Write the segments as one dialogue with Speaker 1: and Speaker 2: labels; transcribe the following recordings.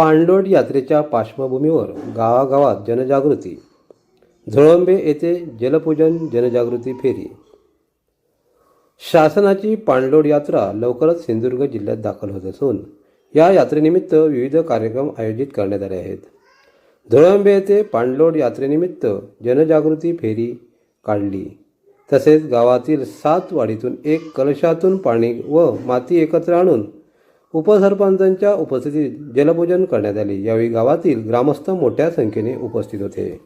Speaker 1: पाणलोट यात्रेच्या पार्श्वभूमीवर गावागावात जनजागृती. झोळंबे येथे जलपूजन जनजागृती फेरी. शासनाची पाणलोट यात्रा लवकरच सिंधुदुर्ग जिल्ह्यात दाखल होत असून या यात्रेनिमित्त विविध कार्यक्रम आयोजित करण्यात आले आहेत. झोळंबे येथे पाणलोट यात्रेनिमित्त जनजागृती फेरी काढली. तसेच गावातील सात वाडीतून एक कलशातून पाणी व माती एकत्र आणून उपसरपंचांच्या उपस्थितीत जलपूजन करण्यात आले. यावेळी गावातील ग्रामस्थ मोठ्या संख्येने उपस्थित होते.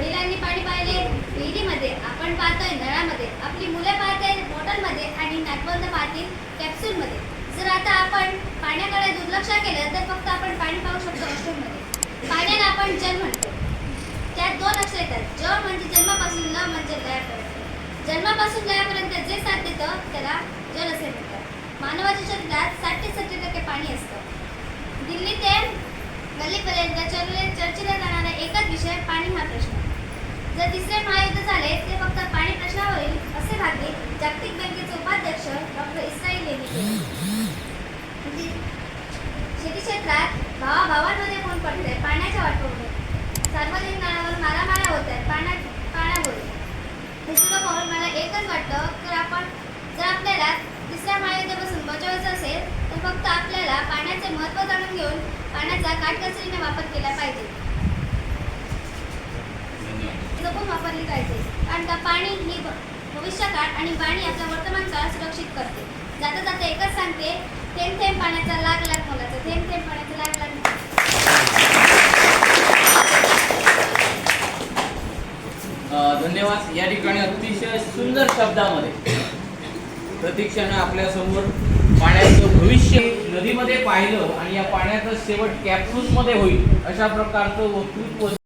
Speaker 2: वडिलांनी पाणी पाहिले विहिरीमध्ये आपण पाहतोय नळामध्ये आपली मुले पाहते बॉटलमध्ये आणि नातवंद पाहतील कॅप्सूलमध्ये जर आता आपण पाण्याकडे दुर्लक्ष केलं तर फक्त आपण पाणी पाहू शकतो अश्रूमध्ये पाण्याला आपण जल म्हणतो. त्यात दोन अक्षर येतात. ज म्हणजे जन्मापासून न म्हणजे लयापर्यंत. जन्मापासून लयापर्यंत जे साथ देतं त्याला जल असे म्हणतात. मानवाच्या शरीरात साठ ते सत्तर टक्के पाणी असतं. दिल्ली ते गल्लीपर्यंत चर्चले चर्चेला जाणारा एकच विषय पाणी जर तिसरे महायुद्ध झाले ते फक्त पाणी प्रश्नावरील असे भागले जागतिक बँकेचे उपाध्यक्ष डॉक्टर इस्राईल यांनी केले म्हणजे शेती क्षेत्रात भावाभावांमध्ये कोण पडते पाण्याच्या वाटपामुळे. सार्वजनिक नळावर मारामाऱ्या होत आहेत पाण्या पाण्यामुळे. हे सर्व पाहून मला एकच वाटतं तर आपण जर आपल्याला तिसऱ्या महायुद्धापासून बचावायचं असेल तर फक्त आपल्याला पाण्याचे महत्त्व जाणून घेऊन पाण्याचा काटकसरीने वापर केला पाहिजे. जपून वापरली पाहिजे. कारण का पाणी ही भ- भविष्यकाळ आणि पाणी आपल्या वर्तमान काळात सुरक्षित करते. जाता जाता एकच सांगते थेंब थेंब पाण्याचा लाग लाग मोलाचा थेंब थेंब पाण्याचा लाग
Speaker 3: लाग धन्यवाद. या ठिकाणी अतिशय सुंदर शब्दामध्ये प्रतीक्षानं आपल्यासमोर पाण्याचं भविष्य नदीमध्ये पाहिलं आणि या पाण्याचं शेवट कॅप्सूलमध्ये होईल अशा प्रकारचं वक्तृत्व